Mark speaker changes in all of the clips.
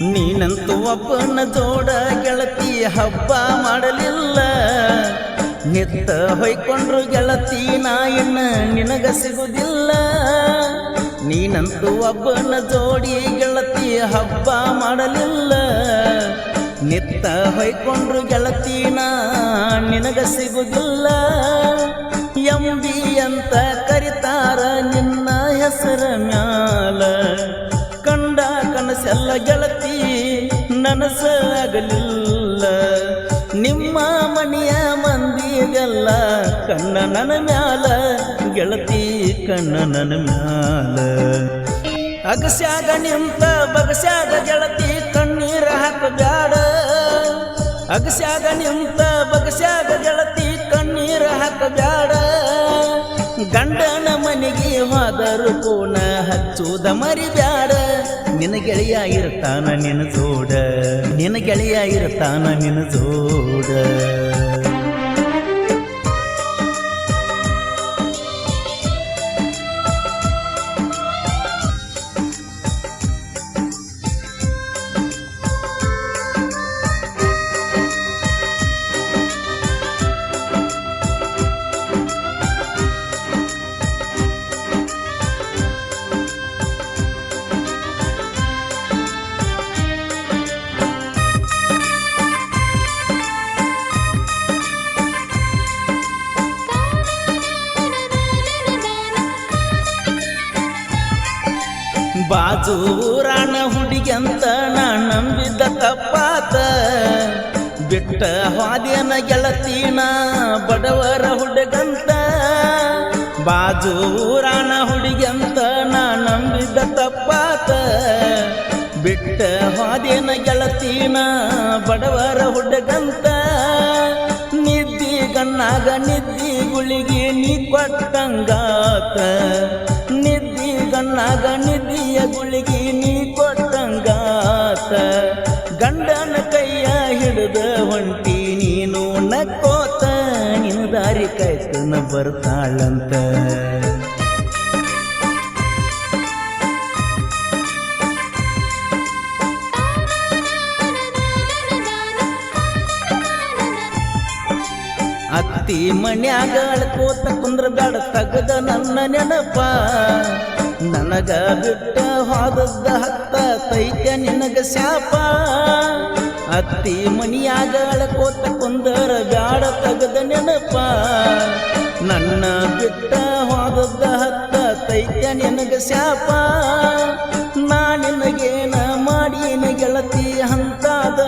Speaker 1: ನೀನಂತೂ ಒಬ್ಬನ ಜೋಡ ಗೆಳತಿ ಹಬ್ಬ ಮಾಡಲಿಲ್ಲ. ನಿತ್ತ ಹೊಯ್ಕೊಂಡ್ರು ಗೆಳತಿ ನಾ ಇನ್ನ ನಿನಗ ಸಿಗುದಿಲ್ಲ. ನೀನಂತೂ ಒಬ್ಬನ ಜೋಡಿ ಗೆಳತಿ ಹಬ್ಬ ಮಾಡಲಿಲ್ಲ. ನಿತ್ತ ಹೊಯ್ಕೊಂಡ್ರು ಗೆಳತಿ ನಾ ನಿನಗ ಸಿಗುವುದಿಲ್ಲ ಎಂಬಿ ಅಂತ ಕರಿತಾರ ನಿನ್ನ ಹೆಸರ ಮ್ಯಾಲ. ಕನಸೆಲ್ಲ ಗೆಳತಿ, ನನಸಾಗಲಿಲ್ಲ. ನಿಮ್ಮ ಮನೆಯ ಮಂದಿಗೆಲ್ಲ ಕಣ್ಣ ನನ್ನ ಮ್ಯಾಲ, ಗೆಳತಿ ಕಣ್ಣ ನನ್ನ ಮ್ಯಾಲ. ಅಗಸ್ಯಾಗ ನಿಂತ ಬಗಸ್ಯಾಗ ಗೆಳತಿ ಕಣ್ಣೀರ ಹಾಕಬ್ಯಾಡ. ಅಗಸ್ಯಾಗ ನಿಂತ ಬಗಸ್ಯಾಗ ಗೆಳತಿ ಕಣ್ಣೀರ ಹಾಕಬ್ಯಾಡ. ಮನೆಗೆ ಹೋದರು ಕೋಣ ಹಚ್ಚುದ ಮರಿಬ್ಯಾಡ. ನಿನ್ನ ಗೆಳೆಯ ಇರ್ತಾನ ನಿನ್ನ ಜೋಡ. ನಿನ್ನ ಗೆಳೆಯ ಇರ್ತಾನ ನಿನ್ನ ಜೋಡ. ಬಾಜೂರಾಣ ಹುಡುಗಂತ ನಾ ನಂಬಿದ್ದ ತಪ್ಪಾತ. ಬಿಟ್ಟ ಹಾದಿಯನ ಗೆಳತೀನ ಬಡವರ ಹುಡುಗಂತ. ಬಾಜೂರಾಣ ಹುಡುಗಂತ ನಾ ನಂಬಿದ್ದ ತಪ್ಪಾತ. ಬಿಟ್ಟ ಹಾದಿಯನ ಗೆಳತೀನ ಬಡವರ ಹುಡುಗಂತ. ನಿದ್ದಿ ಗಣ್ಣಾಗ ನಿದ್ದಿ ಗುಳಿಗೆ ನೀ ಕೊಟ್ಟಂಗಾತ. ನಿದ್ದಿ ನಿಧಿಯ ಗುಳಿಗಿ ನೀ ಕೊಟ್ಟಂಗಾತ. ಗಂಡನ ಕೈಯ ಹಿಡಿದ ಹೊಂಟಿ ನೀನು ನಕ್ಕೋತ. ನೀನು ದಾರಿ ಕಾಯ್ತನ ಬರ್ತಾಳಂತ. ಅತ್ತಿ ಮನ್ಯಾಗ ಅಳ್ಕೋತ ಕುಂದ್ರ ಬ್ಯಾಡ ತಗದ ನನ್ನ ನೆನಪ. ನನಗ ಬಿಟ್ಟ ಹೋದದ್ದ ಹತ್ತ ತೈತ್ಯ ನಿನಗ ಶಾಪ. ಅತ್ತಿ ಮನಿಯಾಗ ಅಳಕೋತ ಕುಂದರ ಬ್ಯಾಡ ತಗದ ನೆನಪ. ನನ್ನ ಬಿಟ್ಟ ಹೋದದ್ದ ಹತ್ತ ತೈತ್ಯ ನಿನಗ ಶಾಪ. ನಾ ನಿನಗೇನ ಮಾಡೀನ ಗೆಳತಿ ಹಂತಾದ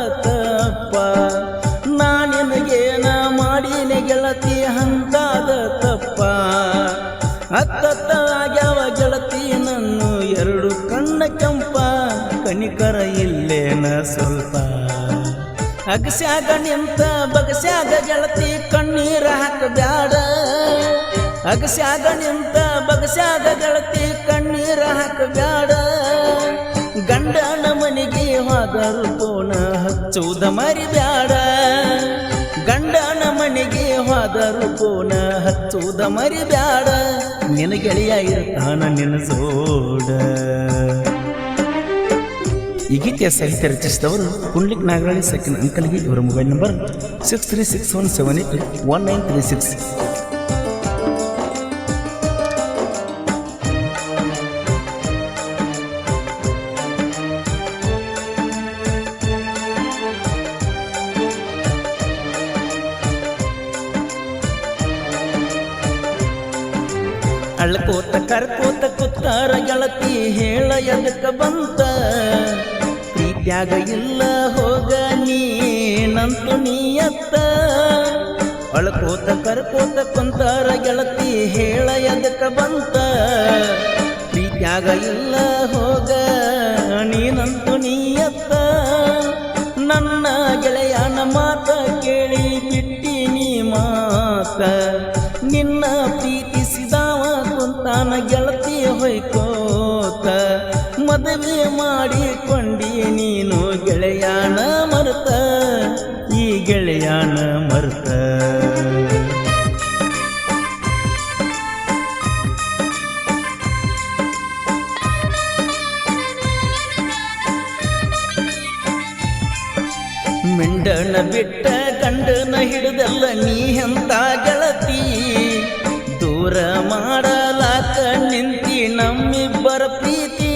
Speaker 1: ಕಣಿಕರ ಇಲ್ಲೇನ ಸ್ವಲ್ಪ? ಅಗಸ್ಯಾಗ ನಿಂತ, ಬಗಸ್ಯಾಗ ಗೆಳತಿ ಕಣ್ಣೀರ ಹಾಕಬ್ಯಾಡ. ಅಗಸ್ಯಾಗ ನಿಂತ, ಬಗಸ್ಯಾಗ ಗೆಳತಿ ಕಣ್ಣೀರ ಹಾಕಬ್ಯಾಡ. ಗಂಡನ ಮನೆಗೆ ಹೋದರು ಕೋಣ ಹಚ್ಚುವುದ ಮರಿಬ್ಯಾಡ. ಗಂಡನ ಮನೆಗೆ ಹೋದರು ಕೋಣ ಹಚ್ಚುವುದ ಮರಿಬ್ಯಾಡ. ನಿನ ಗೆಳೆಯ ಇರ್ತಾನ ನಿನ್ನ ಜೋಡ ಈ ಗೀತೆಯ ಸಾಹಿತ್ಯ ರಚಿಸಿದವರು ಪುಂಡ್ಲಿಕ್ ನಾಗರಾಳಿ ಸಕಿನ್ ಅಂಕಲ್ಗೆ, ಇವರ mobile number six three six one seven eight one nine three six ಅಳ್ಕೋತ ಕರ್ಕೋತ ಕುತ್ತಾರ ಗೆಳತಿ ಹೇಳ ಎದಕ ಬಂತ? ಪ್ರೀತ್ಯಾಗ ಇಲ್ಲ ಹೋಗ ನೀನಂತು ನೀಯತ್ತ. ಅಳಕೋತ ಕರ್ಕೋತ ಕುಂತಾರ ಗೆಳತಿ ಹೇಳ ಎದಕ ಬಂತ. ಪ್ರೀತ್ಯಾಗ ಇಲ್ಲ ಹೋಗ ನೀನಂತು ನೀಯತ್ತ. ಗೆಳೆಯಾನ ಮರ್ತ. ಮಿಂಡನ ಬಿಟ್ಟ ಗಂಡನ ಹಿಡಿದಲ್ಲ ನೀ ಎಂತ ಗೆಳತಿ. ದೂರ ಮಾಡಲಾಕ ನಿಂತಿ ನಮ್ಮಿಬ್ಬರ ಪ್ರೀತಿ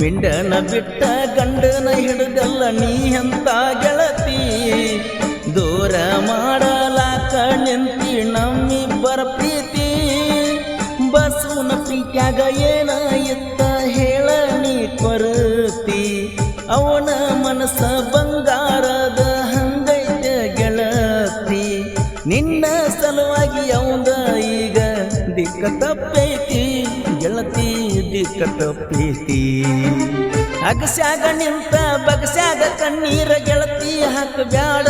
Speaker 1: ಮಿಂಡನ ಬಿಟ್ಟ ಗಂಡನ ಹಿಡಿದಲ್ಲ ನೀ ಅಂತ ಗೆಳತಿ? ದೂರ ಮಾಡಲಾಕ ನಿಂತಿ ನಮ್ಮಿಬ್ಬರ ಪ್ರೀತಿ. ಬಸವನ ಪ್ರೀತ್ಯಾಗ ಏನ ಇತ್ತ ಹೇಳ ನೀ ಕೊರತಿ ಅವನ ಮನಸ್ಸ ಗೆಳತಿ ಪ್ರೀತಿ. ಅಗಸ್ಯಾಗ ನಿಂತ, ಬಗಸ್ಯಾಗ ಕಣ್ಣೀರ ಗೆಳತಿ ಹಾಕಬ್ಯಾಡ.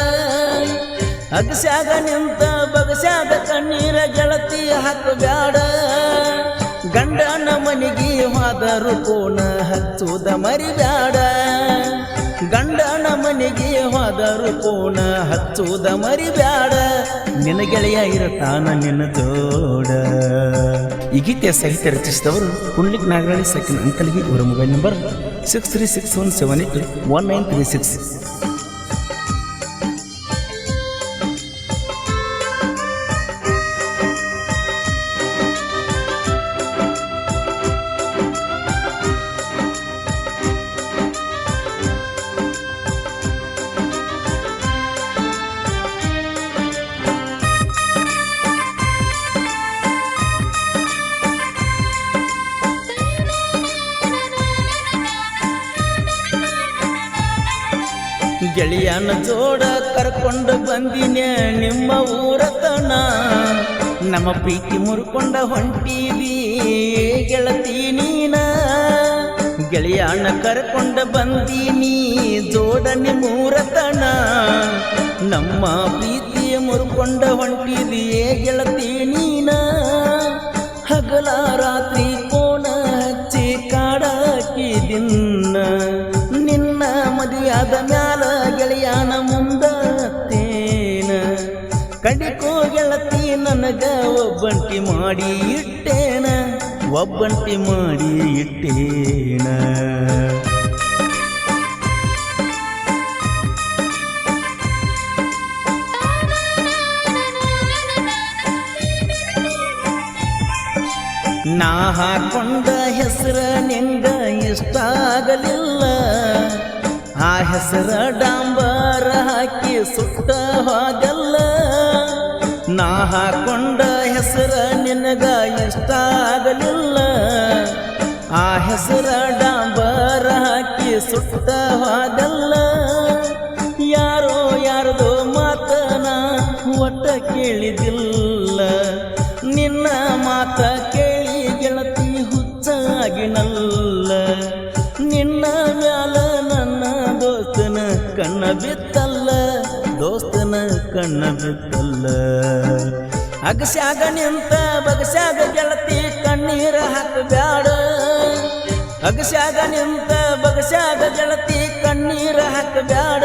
Speaker 1: ಅಗಸ್ಯಾಗ ನಿಂತ, ಬಗಸ್ಯಾಗ ಕಣ್ಣೀರ ಗೆಳತಿ ಹಾಕಬ್ಯಾಡ. ಗಂಡನ ಮನೆಗೆ ಹೋದರು ಕೋಣ ಹಚ್ಚುದ ಮರಿಬ್ಯಾಡ. ಗಂಡನ ಮನೆಗೆ ಹೋದರು ಕೋಣ ಹಚ್ಚುವುದ ಮರಿಬ್ಯಾಡ. ನಿನ ಗೆಳೆಯ ಇರತಾನ ನಿನ್ನ ತೋಡ. ಈ ಗೀತೆಯ ಸಾಹಿತ್ಯ ರಚಿಸಿದವರು ಪುಂಡ್ಲಿಕ್ ನಾಗರಾಣಿ ಸೆಕೆಂಡ್ ಅಂಕಲ್ಗೆ ಇವರ mobile number six three six one seven eight one nine three six ಗೆಳೆಯನ ಜೋಡ ಕರ್ಕೊಂಡು ಬಂದಿನೆ ನಿಮ್ಮ ಊರತನ. ನಮ್ಮ ಪ್ರೀತಿ ಮುರ್ಕೊಂಡ ಹೊಂಟೀವಿ, ಗೆಳತಿ ನೀನ. ಗೆಳೆಯನ ಕರ್ಕೊಂಡ ಬಂದೀನಿ ಜೋಡನೆ ಮೂರತನ ನಮ್ಮ ಪ್ರೀತಿಯ ಮುರ್ಕೊಂಡ ಹೊಂಟೀವಿ ಗೆಳತಿ ಒಬ್ಬಂಟಿ ಮಾಡಿ ಇಟ್ಟೇನ, ಒಬ್ಬಂಟಿ ಮಾಡಿ ಇಟ್ಟೇನ. ನಾ ಹಾಕೊಂಡ ಹೆಸರ ನಿಂಗ ಇಷ್ಟ ಆಗಲಿಲ್ಲ ಆ ಹೆಸರ ಡಾಂಬರ ಹಾಕಿ ಸುಟ್ಟ ಹೋಗಲ್ಲ. ನಾ ಹಾಕೊಂಡ ಹೆಸರ ನಿನಗ ಇಷ್ಟ ಆಗಲಿಲ್ಲ ಆ ಹೆಸರ ಡಾಂಬರ ಹಾಕಿ ಸುಟ್ಟ ಯಾರೋ ಯಾರದೋ ಮಾತನ ಒಟ್ಟ ಕೇಳಿದಿಲ್ಲ. ನಿನ್ನ ಮಾತ ಕೇಳಿ ಗೆಳತಿ ಹುಚ್ಚಾಗಿನಲ್ಲ. ನಿನ್ನ ಮ್ಯಾಲ ನನ್ನ ದೋಸ್ತನ ಕಣ್ಣ ಬಿತ್ತಲ್ಲ. ದೋಸ್ತನ ಕಣ್ಣ ಬಿತ್ತಲ್ಲ. ಅಗಸ್ಯಾಗ ನಿಂತ, ಬಗಸ್ಯಾಗ ಗೆಳತಿ ಕಣ್ಣೀರ ಹಾಕಬ್ಯಾಡ ಅಗಸ್ಯಾಗ ನಿಂತ, ಬಗಸ್ಯಾಗ ಗೆಳತಿ ಕಣ್ಣೀರ ಹಾಕಬ್ಯಾಡ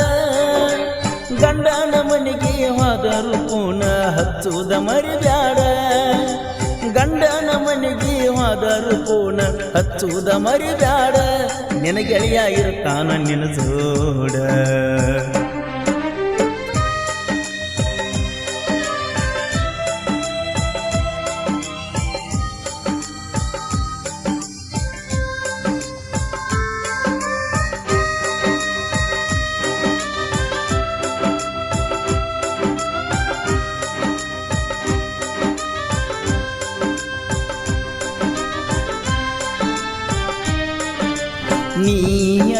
Speaker 1: ಗಂಡನ ಮನೆಗೆ ಹೋದರು ಪೂನ ಹಚ್ಚುದ ಮರಿಬ್ಯಾಡ. ಗಂಡನ ಮನೆಗೆ ಹೋದರು ಪೂನ ಹಚ್ಚುದ ಮರಿಬ್ಯಾಡ. ನಿನ ನಿನಗೆಳಿಯಾಗಿರ್ತಾನ ಇರ್ತಾನ ನಿನ ಜೋಡ.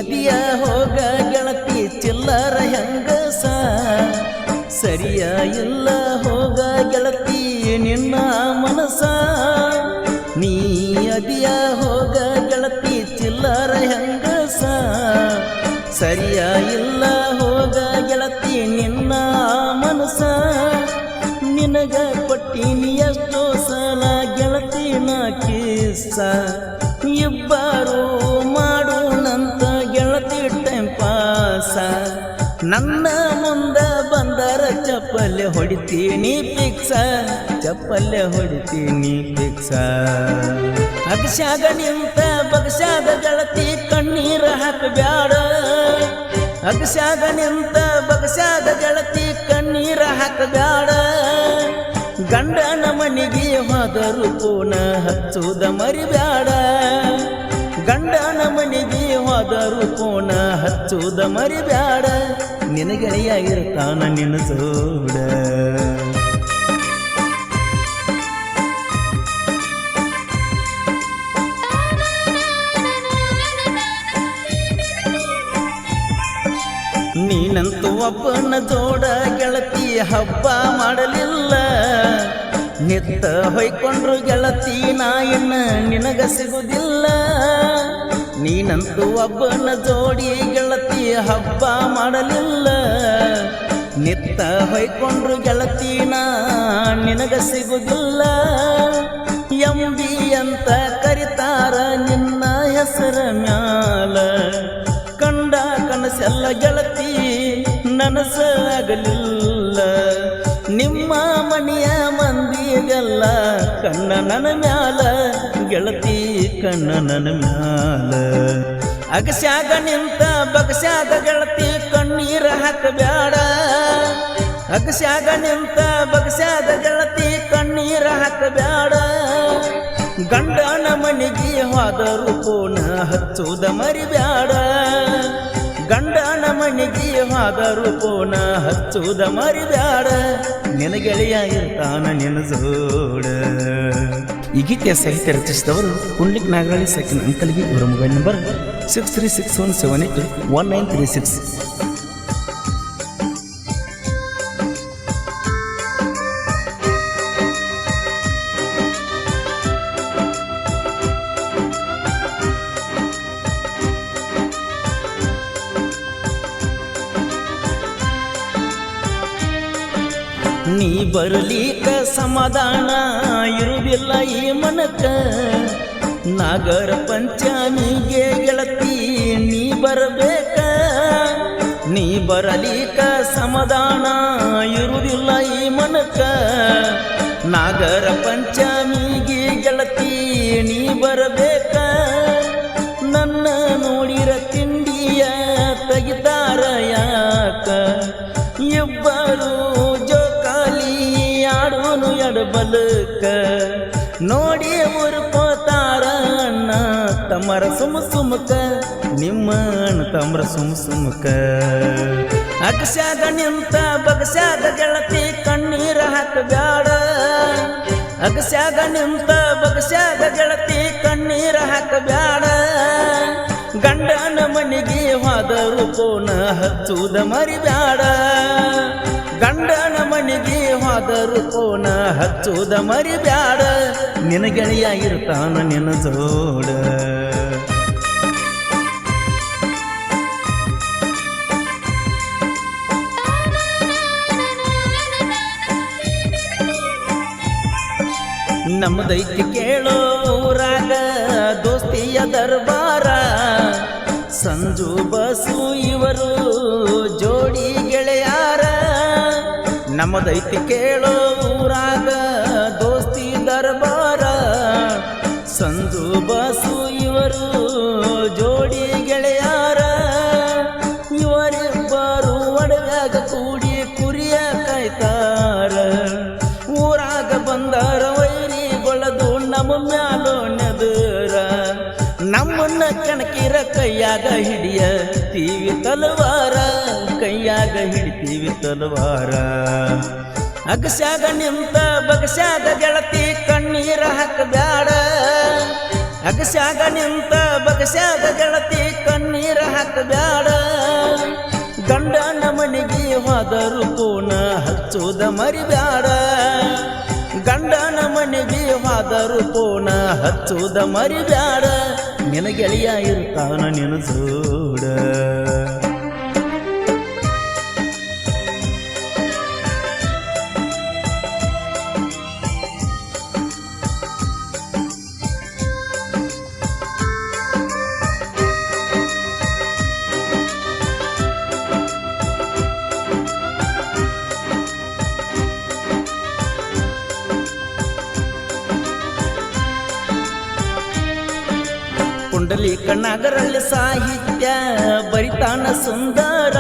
Speaker 1: ಅದಿಯ ಹೋಗ ಗೆಳತಿ ಚಿಲ್ಲರ ಹೆಂಗಸ? ಸರಿಯ ಇಲ್ಲ ಹೋಗ ಗೆಳತಿ ನಿನ್ನ ಮನಸ? ನೀ ಅದಿಯ ಹೋಗ ಗೆಳತಿ ಚಿಲ್ಲರ ಹೆಂಗಸ? ಸರಿಯ ಇಲ್ಲ ಹೋಗ ಗೆಳತಿ ನಿನ್ನ ಮನಸ? ನಿನಗ ಕೊಟ್ಟಿನಿ ಎಷ್ಟೋ ಸಲ ಗೆಳತಿನ ಕಿಸ್ಸ? ಇಬ್ಬರು ಮಾಡ ನನ್ನ ಮುಂದ ಬಂದರ ಚಪ್ಪಲೆ ಹೊಡಿತೀನಿ ಪಿಕ್ಸ. ಚಪ್ಪಲೆ ಹೊಡಿತೀನಿ ಪಿಕ್ಸ. ಅಗಸ್ಯಾಗ ನಿಂತ ಬಗಸ್ಯಾಗ ಗೆಳತಿ ಕಣ್ಣೀರ ಹಾಕಬ್ಯಾಡ. ಅಗಸ್ಯಾಗ ನಿಂತ ಬಗಸ್ಯಾಗ ಗೆಳತಿ ಕಣ್ಣೀರ ಹಾಕಬ್ಯಾಡ. ಗಂಡನ ಮನೆಗೆ ಹೋದರು ಪೂನ ಹಚ್ಚುದ ಮರಿಬ್ಯಾಡ. ಗಂಡನ ಮನೆಗೆ ಹೋದರು ಹಚ್ಚುದ ಮರಿಬ್ಯಾಡ. ನಿನಗೆಳೆಯಾಗಿರ್ತಾನ ನಿನ್ನ ಜೋಡ ನೀನಂತೂ ಒಬ್ಬನ ಜೋಡ ಗೆಳತಿ ಹಬ್ಬ ಮಾಡಲಿಲ್ಲ. ನಿತ್ತ ಹೊಯ್ಕೊಂಡ್ರು ಗೆಳತಿ ನಾಯನ್ನ ನಿನಗ ಸಿಗುದಿಲ್ಲ. ನೀನಂತೂ ಒಬ್ಬನ ಜೋಡಿ ಗೆಳತಿ ಹಬ್ಬ ಮಾಡಲಿಲ್ಲ. ನಿತ್ತ ಹೊಯ್ಕೊಂಡ್ರು ನಾ, ನಿನಗ ಸಿಗುದಿಲ್ಲ. ಎಂಬಿ ಅಂತ ಕರಿತಾರ ನಿನ್ನ ಹೆಸರ ಮ್ಯಾಲ. ಕಂಡ ಕನಸೆಲ್ಲ ಗೆಳತಿ ನನಸಾಗಲಿಲ್ಲ ನಿಮ್ಮ ಮನೆಯ ಮಂದಿಗೆಲ್ಲ ಕಣ್ಣ ಮ್ಯಾಲ, ಗೆಳತಿ ಕಣ್ಣ ಮ್ಯಾಲ. ಅಗಸ್ಯಾಗ ನಿಂತ ಬಗಸ್ಯಾಗ ಗೆಳತಿ ಕಣ್ಣೀರ ಹಾಕಬ್ಯಾಡ. ಅಗಸ್ಯಾಗ ನಿಂತ ಬಗಸ್ಯಾಗ ಗೆಳತಿ ಕಣ್ಣೀರ ಹಾಕಬ್ಯಾಡ. ಗಂಡನ ಮನೆಗೆ ಹೋದರು ಕೋಣ ಹಚ್ಚುದ ಮರಿಬ್ಯಾಡ. ಗಂಡನ ಮನೆಗೆ ಹೋದರು ಕೋಣ ಹಚ್ಚುದ ಮರಿಬ್ಯಾಡ. ನಿನಗೆಳೆಯ ಇರ್ತಾನ ನಿನ್ನ ಜೋಡ. ಈ ಗೀತೆಯ ಸಾಹಿತ್ಯ ರಚಿಸಿದವರು ಪುಂಡ್ಲಿಕ್ ನಾಗರಾಳಿ ಸೆಕೆಂಡ್ ಅಂಕಲ್ಗೆ ಇವರ mobile number six three six one seven eight one nine three six ನೀ ಬರಲಿಕ್ಕ ಸಮಾಧಾನ ಇರುವುದಿಲ್ಲ ಈ ಮನಕ. ನಾಗರ ಪಂಚಮಿಗೆ ಗೆಳತಿ, ನೀ ಬರಬೇಕ. ನೀ ಬರಲಿಕ್ಕ ಸಮಾಧಾನ ಇರುವುದಿಲ್ಲ ಈ ಮನಕ. ನಾಗರ ಪಂಚಮಿಗೆ ಗೆಳತಿ, ನೀ ಬರಬೇಕ. ನನ್ನ ಆಡೋನು ಎಡಬಲಕ ನೋಡಿ ಪೋತಾರ ಅಣ್ಣ, ತಮ್ಮರ ಸುಮ ಸುಮಕ. ನಿಮ್ಮ ತಮ್ಮರ ಸುಮ ಸುಮಕ. ಅಕ್ಷಾಗ ನಿಂತ, ಬಗಸ್ಯಾಗ ಗೆಳತಿ, ಕಣ್ಣೀರ ಹಾಕಬ್ಯಾಡ. ಅಗಸ್ಯಾಗ ನಿಂತ, ಬಗಸ್ಯಾಗ ಗೆಳತಿ, ಕಣ್ಣೀರ ಹಾಕಬ್ಯಾಡ. ಗಂಡನ ಮನೆಗೆ ಹೋದರು ಪೋನ ಹಚ್ಚುದ ಮರಿಬ್ಯಾಡ. ಗಂಡನ ಮನೆಗೆ ಹೋದರು ಕೋನ ಹಚ್ಚುದ ಮರಿಬ್ಯಾಡ. ನಿನ ಗೆಳೆಯ ಇರ್ತಾನ ನಿನ ಜೋಡ. ನಮ್ಮದೈತಿ ಕೇಳೋ ಊರಾಗ ದೋಸ್ತಿಯ ದರ್ಬಾರ. ಸಂಜು ಬಸು ಇವರು ನಮ್ಮದೈತಿ ಕೇಳೋ ಊರಾಗ ದೋಸ್ತಿ ದರ್ಬಾರ. ಸಂದು ಬಸು ಇವರು ಜೋಡಿ ಕೈಯಾಗ ಹಿಡಿಯ ತೀವಿ ತಲವಾರ, ಕೈಯಾಗ ಹಿಡಿತೀವಿ ತಲವಾರ. ಅಗಸ್ಯಾಗ ನಿಂತ ಬಗಸ್ಯಾಗ ಗೆಳತಿ ಕಣ್ಣೀರ ಹಾಕಬ್ಯಾಡ. ಅಗಸ್ಯಾಗ ನಿಂತ ಬಗಸ್ಯಾಗ ಗೆಳತಿ ಕಣ್ಣೀರ ಹಾಕಬ್ಯಾಡ. ಗಂಡ ಮನೆಗೆ ಹೋದರು ಕೋಣ ಹಚ್ಚುದ ಮರಿಬ್ಯಾಡ. ಗಂಡನ ಮನೆಗೆ ಹೋದರು ಕೋಣ ಹಚ್ಚುದ ಮರಿಬ್ಯಾಡ. ನಿನ ಗೆಳೆಯ ಇರ್ತಾನ ನಿನ ಕಣ್ಣಾಗರಲ್ಲಿ ಸಾಹಿತ್ಯ, ಬರಿತಾನ ಸುಂದರ.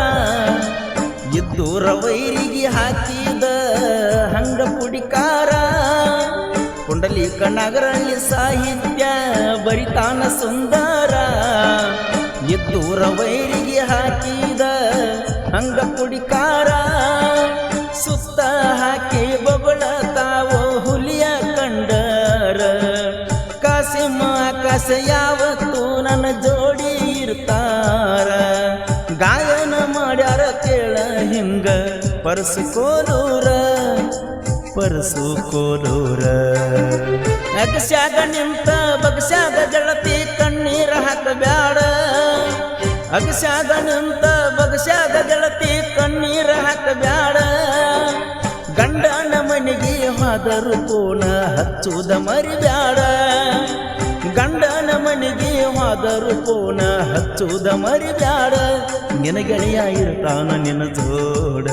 Speaker 1: ಇದ್ದೂರ ವೈರಿಗೆ ಹಾಕಿದ ಹಂಗ ಪುಡಿಕಾರ. ಕುಂಡಲಿ ಕಣ್ಣಾಗರಲ್ಲಿ ಸಾಹಿತ್ಯ, ಬರಿತಾನ ಸುಂದರ. ಇದ್ದೂರ ವೈರಿಗೆ ಹಾಕಿದ ಹಂಗ ಪುಡಿಕಾರ. ಸುತ್ತ ಹಾಕಿ ಬೊಗಳತಾವೋ ಹುಲಿಯ ಕಂಡರ. ಕಾಸಿಮ ಕಾಸ ಯಾವತ್ತು ಪರಸು ಕೋಲೂರ ಪರಸು ಕೋಲೂರ ಅಗಸ್ಯಾಗ ನಿಂತ, ಬಗಸ್ಯಾಗ ಗೆಳತಿ ಕಣ್ಣೀರ ಹಾಕಬ್ಯಾಡ ಅಗಸ್ಯಾಗ ನಿಂತ, ಬಗಸ್ಯಾಗ ಗೆಳತಿ ಕಣ್ಣೀರ ಹಾಕಬ್ಯಾಡ ಗಂಡನ ಮನೆಗೆ ಹೋದರು ಪೂನ ಹಚ್ಚುದ ಮರಿಬ್ಯಾಡ. ಗಂಡನ ಮನೆಗೆ ಹೋದರು ಕೋನ ಹಚ್ಚುದ ಮರಿಬ್ಯಾಡ. ನಿನ ಗೆಳೆಯ ಇರ್ತಾನ ನಿನ್ನ ಜೋಡ.